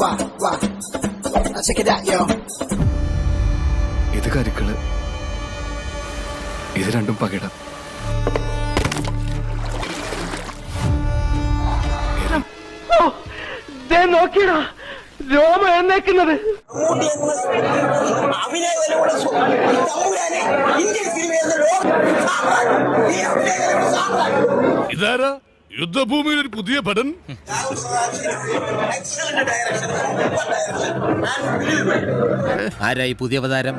wah, wah. Now check it out, yo. ഇത് കരുക്കൾ ഇത് രണ്ടും പകിടം നോക്കിയടാ രോമ എന്നേക്കുന്നത് ഇതാരാ യുദ്ധഭൂമിയിൽ ഒരു പുതിയ പടൻ എക്സലന്റ് ഡയറക്ഷൻ ആരായി പുതിയ അവതാരം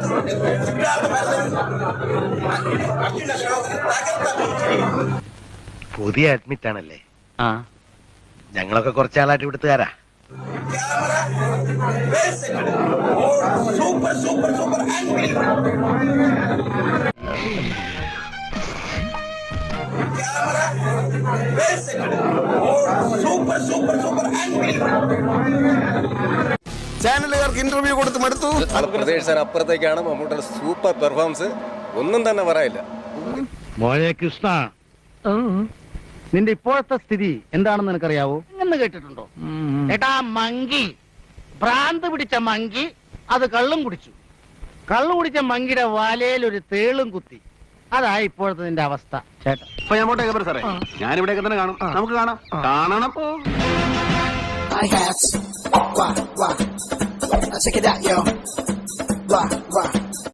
പുതിയ അഡ്മിറ്റ് ആണല്ലേ ആ ഞങ്ങളൊക്കെ കുറച്ചാളായിട്ട് ഇവിടുത്തുകാരാ super super super super super super ചാനലുകാർക്ക് ഇന്റർവ്യൂ കൊടുത്ത് മടുത്തു. പ്രതീക്ഷ അപ്പുറത്തേക്കാണ്. മമ്മൂട്ടിയുടെ സൂപ്പർ പെർഫോമൻസ് ഒന്നും തന്നെ പറയില്ല മോനെ കൃഷ്ണ നിന്റെ ഇപ്പോഴത്തെ സ്ഥിതി എന്താണെന്ന് നിനക്കറിയാവോ? എന്ന് കേട്ടിട്ടുണ്ടോ? ഏട്ടാ മങ്കി. ഭ്രാന്ത് പിടിച്ച മങ്കി അത് കള്ളും കുടിച്ചു. കള്ളു കുടിച്ച മങ്കിയുടെ വാലയിൽ ഒരു തേളും കുത്തി. അതാ ഇപ്പോഴത്തെ നിന്റെ അവസ്ഥ ചേട്ടാ ഇപ്പൊ ഞാൻ പോട്ടെ ഗബർ സാറേ ഞാൻ ഇവിടെയൊക്കെ തന്നെ കാണും നമുക്ക് കാണാം കാണണം Hi hats. Wah, wah. Now check it out, yo. Wah, wah.